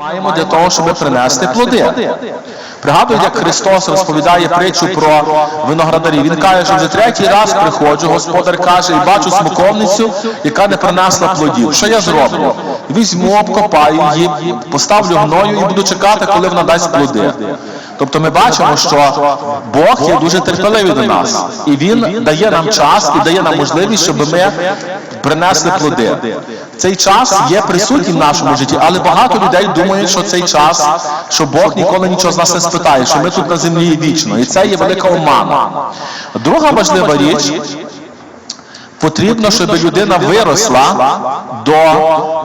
Маємо для того, щоб принести плоди. Пригадують, як Христос розповідає притчу про виноградарів. Він каже, що вже третій раз приходжу, господар каже, і бачу смоковницю, яка не принесла плодів. Що я зроблю? Візьму, обкопаю її, поставлю гною і буду чекати, коли вона дасть плоди. Тобто ми бачимо, що Бог є дуже терпеливий до нас, і Він дає нам час і дає нам можливість, щоб ми принесли плоди. Цей час є присутній в нашому житті, але багато людей думають, що цей час, що Бог ніколи нічого з нас не спитає, що ми тут на землі є вічно. І це є велика омана. Друга важлива річ. Потрібно, щоб людина виросла до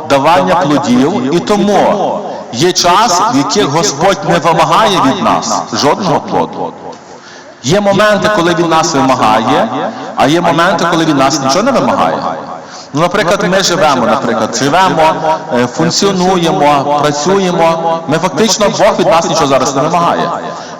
давання плодів, і тому є час, в яких Господь не вимагає від нас жодного плоду. Є моменти, коли він нас вимагає, а є моменти, коли він нас нічого не вимагає. Ну, наприклад, ми живемо, наприклад, живемо, е, функціонуємо, працюємо. Ми фактично Бог від нас нічого зараз не вимагає.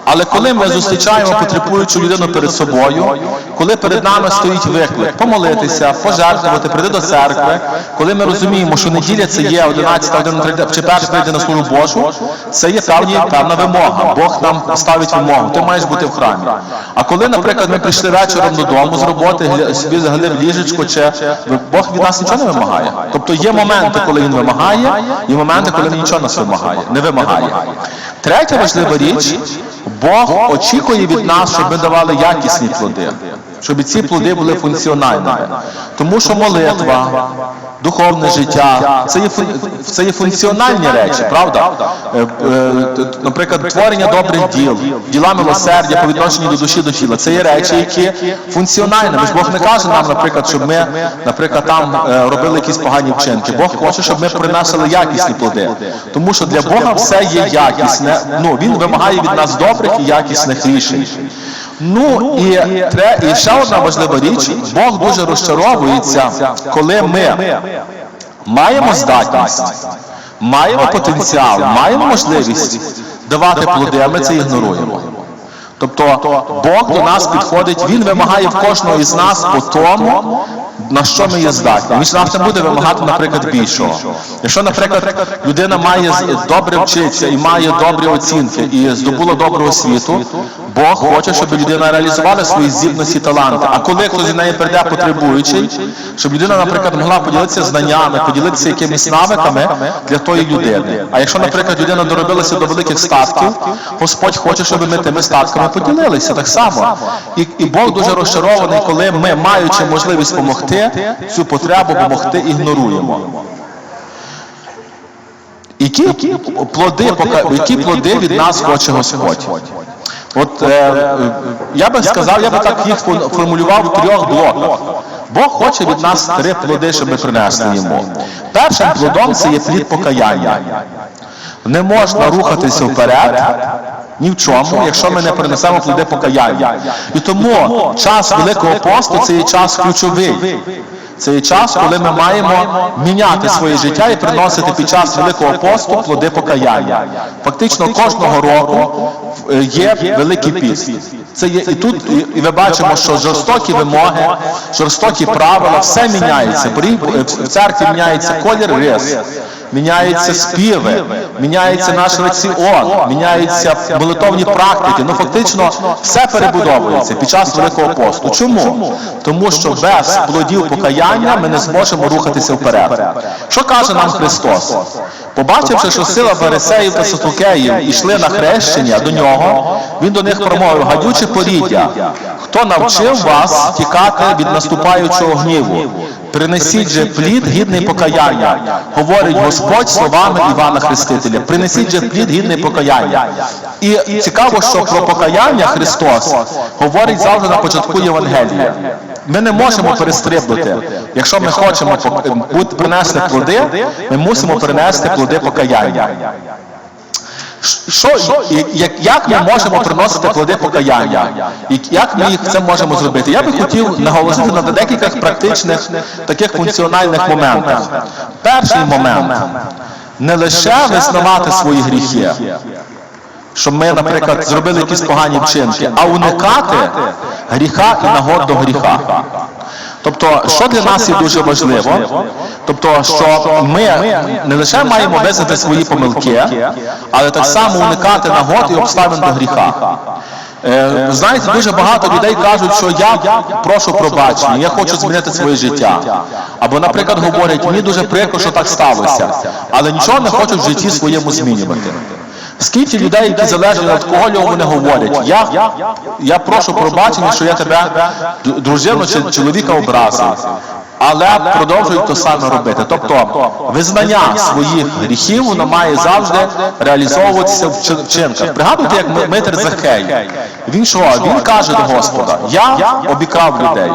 Але коли ми зустрічаємо потребуючу людину перед собою, коли перед нами стоїть виклик помолитися, пожертвувати, прийти до церкви, коли ми розуміємо, що неділя це є 11 година чи перша прийти на службу Божу, це є певні, певна вимога. Бог нам ставить вимогу. Ти маєш бути в храмі. А коли, наприклад, ми прийшли вечором додому з роботи, собі загалив ліжечко, чи Бог від нас нічого не вимагає. Тобто є моменти, коли він вимагає, і моменти, коли він нічого нас вимагає, не вимагає. Третя важлива річ. Бог очікує від нас, щоб ми давали якісні плоди, щоб ці плоди були функціональними. Тому що молитва, духовне життя це є, це є функціональні речі, правда? Е, е, Наприклад, творення добрих діл, діла милосердя по відношенню до душі до тіла. Це є речі, які функціональні. Бо ж Бог не каже нам, наприклад, щоб ми, наприклад, там е, робили якісь погані вчинки. Бог хоче, щоб ми принесли якісні плоди. Тому що для Бога все є якісне. Ну, Він вимагає від нас добрих і якісних рішень. Ну і, тре, і ще одна важлива річ, Бог дуже розчаровується, коли ми маємо здатність, маємо потенціал, маємо можливість давати плоди, а ми це ігноруємо. Тобто Бог до нас підходить, Він вимагає в кожного із нас по тому, на що ми є здатні. Він нас не буде вимагати, наприклад, більшого. Якщо, наприклад, людина має добре вчиться і має добрі оцінки і здобула добру освіту, Бог хоче, щоб людина реалізувала свої здібності таланти. А коли хтось з неї прийде потребуючий, щоб людина, наприклад, могла поділитися знаннями, поділитися якимись навиками для тої людини. А якщо, наприклад, людина доробилася до великих статків, Господь хоче, щоб ми тими статками поділилися так само. І, і Бог дуже розчарований, коли ми, маючи можливість допомогти, цю потребу допомогти ігноруємо. Які плоди, які плоди від нас хоче Господь? От е, е, я би сказав, я би так їх формулював в трьох блоках. Бог хоче від нас три плоди, щоб ми принесли йому. Першим плодом це є плід покаяння. Не можна рухатися вперед ні в чому, якщо ми не принесемо плоди покаяння. І тому час Великого посту це є час ключовий. Це є час, коли ми маємо міняти своє життя і приносити під час Великого посту плоди покаяння. Фактично кожного року е, є Великий піст. Це є і тут, і, ви бачимо, що жорстокі вимоги, жорстокі правила, все міняється. В церкві міняється колір рис, міняються співи, міняється наш раціон, міняються молитовні практики. Ну фактично все перебудовується під час Великого посту. Чому? Тому що без плодів покаяння ми не зможемо рухатися вперед. Що каже нам Христос? Побачивши, що сила Фарисеїв та Сатукеїв ішли на хрещення до нього, він до них промовив гадюче поріддя. Хто навчив вас тікати від наступаючого гніву? Принесіть же плід гідний покаяння, говорить Господь словами Івана Хрестителя. Принесіть же плід гідний покаяння. І цікаво, що про покаяння Христос говорить завжди на початку Євангелія. Ми не можемо перестрибнути. Якщо ми хочемо принести плоди, ми мусимо принести плоди покаяння. Що, як, як ми можемо приносити плоди покаяння? І як ми їх це можемо зробити? Я би хотів наголосити на декількох практичних таких функціональних моментах. Перший момент. не лише визнавати свої гріхи, щоб ми, наприклад, зробили якісь погані вчинки, а уникати гріха і нагод до гріха. Тобто, що для нас є дуже важливо, тобто, що ми не лише маємо визнати свої помилки, але так само уникати нагод і обставин до гріха. Е, Знаєте, дуже багато людей кажуть, що я прошу пробачення, я хочу змінити своє життя. Або, наприклад, говорять, мені дуже прикро, що так сталося, але нічого не хочуть в житті своєму змінювати. Скільки людей, які залежать від алкоголю, вони говорять, я, я прошу пробачення, що я тебе, дружину чи чоловіка образив. Але продовжують то саме робити. Тобто визнання своїх гріхів воно має завжди реалізовуватися в вчи- вчинках. Пригадуйте, як Ми- Митер Захей. Він що? Він каже до Господа: Я обікрав людей.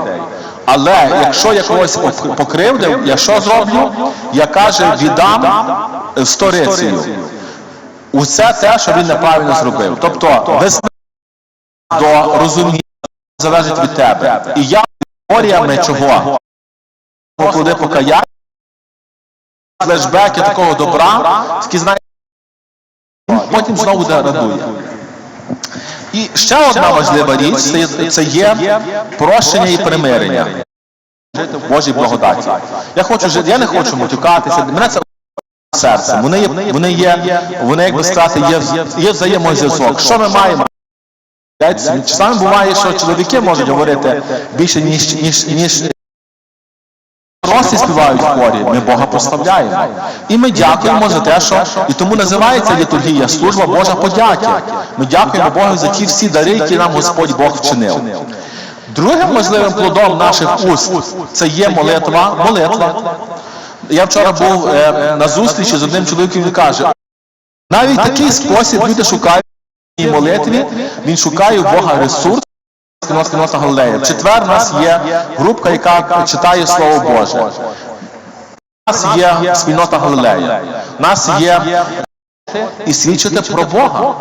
Але якщо я когось покривдив, я що зроблю? Я каже, віддам сторицею. Усе те, що він неправильно зробив. Тобто, визнання до розуміння залежить від тебе. І я теоріями чого? Поклади покаяння, флешбеки такого добра, такі він потім знову деградує. І ще одна важлива річ це є, прощення і примирення. Божій благодаті. Я хочу я не хочу матюкатися. Мене це серцем. Вони є, вони є, вони, як би сказати, є, є взаємозв'язок. Що ми маємо? Часами буває, що чоловіки можуть говорити більше, ніж, ніж, ніж Росі співають в хорі, ми Бога прославляємо. І ми дякуємо за те, що і тому називається літургія служба Божа подяки. Ми дякуємо Богу за ті всі дари, які нам Господь Бог вчинив. Другим важливим плодом наших уст це є молитва. Молитва. Я вчора був е, на зустрічі з одним чоловіком, він каже, навіть такий спосіб люди шукають в молитві, він шукає у Бога ресурс. В четвер у нас є групка, яка читає Слово Боже. У нас є спільнота Галилея. У нас є і свідчити про Бога.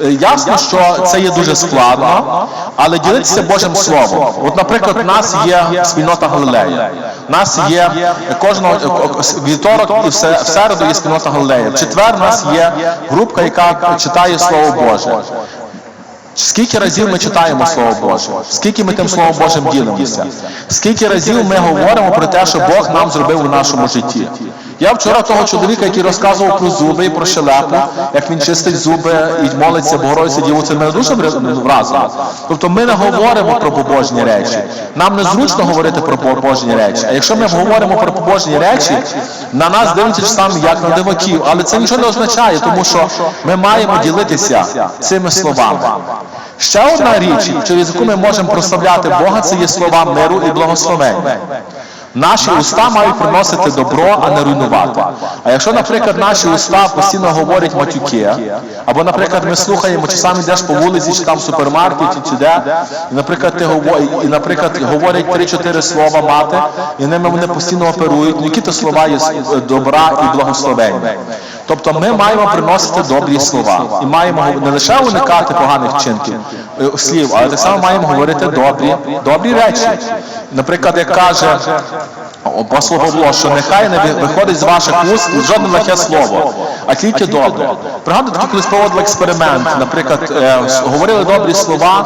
Е, Ясно, що це є дуже складно, але ділитися Божим Словом. От, наприклад, у нас є спільнота Галилея. У нас є кожного вівторок і в се- в середу є спільнота Галилея. В четвер у нас є групка, яка читає Слово Боже. Скільки разів ми читаємо Слово Боже? Скільки ми тим Словом Божим ділимося? Скільки разів ми говоримо про те, що Бог нам зробив у нашому житті? Я вчора того чоловіка, який розказував про зуби і про щелепу, як він чистить зуби і молиться Богородиці Діву, це мене дуже вра- вразило. Тобто ми не говоримо про побожні речі. Нам незручно говорити про побожні речі. А якщо ми говоримо про побожні речі, на нас дивляться саме як на диваків. Але це нічого не означає, тому що ми маємо ділитися цими словами. Ще одна річ, через яку ми можемо прославляти Бога, це є слова миру і благословення. Наші уста мають приносити добро, а не руйнувати. А якщо, наприклад, наші уста постійно говорять матюки, або, наприклад, ми слухаємо, чи сам йдеш по вулиці, чи там в супермаркеті, чи де, і, наприклад, ти говори, і, наприклад, говорять 3-4 слова мати, і ними вони постійно оперують, ну які то слова є добра і благословення. Тобто ми маємо приносити добрі слова. і маємо не лише уникати поганих вчинків е, слів, але так само маємо говорити добрі, добрі речі. Наприклад, як каже Павло, що нехай не виходить з ваших уст жодне лихе слово, а тільки добре. Пригадуйте, коли проводили експеримент, наприклад, е, говорили добрі слова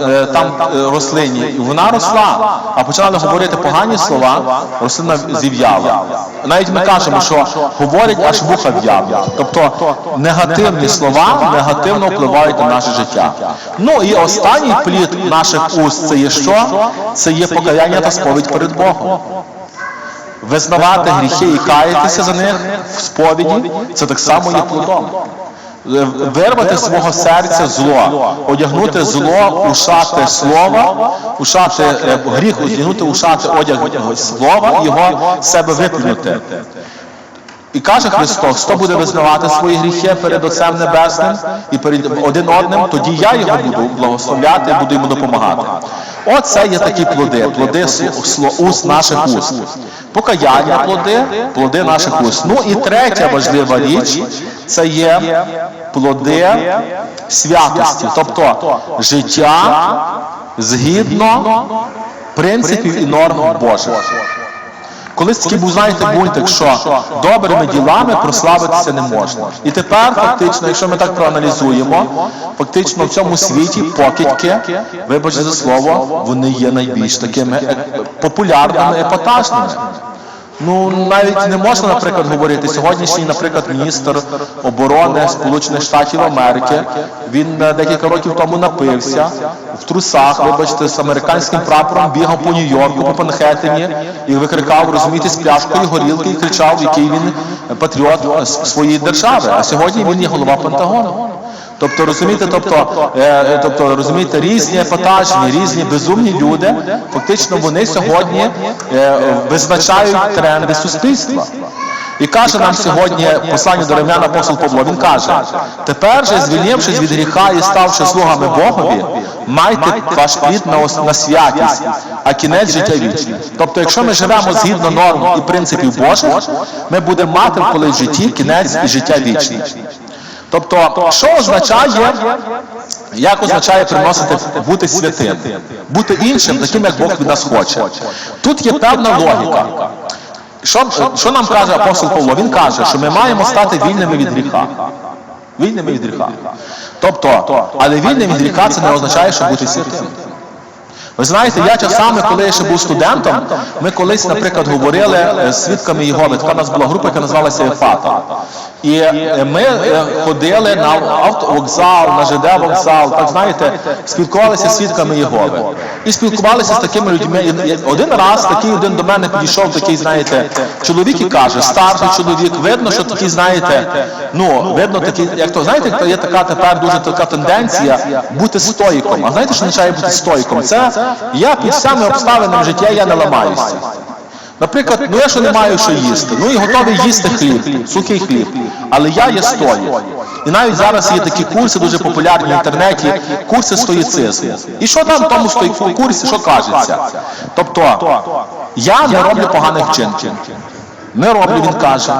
е, там е, рослині, і вона росла, а почали говорити погані слова, рослина зів'яла. Навіть ми кажемо, що говорять аж вуха в'являть. Тобто негативні слова негативно впливають на наше життя. Ну і останній плід наших уст це є що? Це є покаяння та сповідь перед Богом. Визнавати гріхи і каятися за них в сповіді це так само є плодом. Е, Вирвати з свого серця зло, одягнути зло у шати слова, у шати е, гріх, одягнути у шати одяг слова його себе виплюнути. І каже Христос, хто буде визнавати свої гріхи перед Отцем Небесним і перед один одним, тоді я його буду благословляти, буду йому допомагати. Оце є такі плоди, плоди уст наших уст. Покаяння плоди, плоди наших уст. Ну і третя важлива річ це є плоди святості, тобто життя згідно принципів і норм Божих. Колись такий був, знаєте, бунтик, що добрими ділами прославитися не можна. І тепер, фактично, якщо ми так проаналізуємо, фактично в цьому світі покидьки, вибачте за слово, вони є найбільш такими популярними, епатажними. Ну навіть не можна, наприклад, говорити сьогоднішній, наприклад, міністр оборони Сполучених Штатів Америки. Він е, декілька років тому напився в трусах, вибачте, з американським прапором бігав по Нью-Йорку, по Манхеттені і викрикав, розумієте, з пляшкою горілки і кричав, який він патріот е, своєї держави. А сьогодні він є голова Пентагону. Тобто розумієте, тобто, е, е, тобто розумієте, різні епатажні, різні безумні люди, фактично вони сьогодні е, визначають тренди суспільства. І каже нам сьогодні послання до римлян апостол Павло, він каже, тепер же, звільнившись від гріха і ставши слугами Богові, майте ваш плід на, на святість, а кінець життя вічне. Тобто, якщо ми живемо згідно норм і принципів Божих, ми будемо мати в колись житті кінець і життя вічне. Тобто, що означає, як означає приносити бути святим, бути іншим, таким, як Бог від нас хоче. Тут є певна логіка. Що, що нам каже апостол Павло? Він каже, що ми маємо стати вільними від гріха. Вільними від гріха. Тобто, але вільним від гріха це не означає, що бути святим. Ви знаєте, я часами, коли я ще був студентом, ми колись, наприклад, говорили е, з свідками Єгови. Така у нас була група, яка називалася Ефата. І е, ми е, ходили на автовокзал, на ЖД вокзал, так знаєте, спілкувалися з свідками Єгови. І спілкувалися з такими людьми. Один раз такий один до мене підійшов, такий, знаєте, чоловік і каже, старший чоловік, видно, що такий, знаєте, ну, видно такий, як то, знаєте, є така тепер дуже така тенденція бути стоїком. А знаєте, що означає бути стоїком? Це я під всями обставинами життя я не ламаюся. Наприклад, ну я що не маю що їсти, ну і готовий їсти хліб, сухий хліб, але я є стоїк. І навіть зараз є такі курси дуже популярні в інтернеті, курси стоїцизму. І що там в тому стоїку курсі, що кажеться? Тобто, я не роблю поганих вчинків. Не роблю, він каже.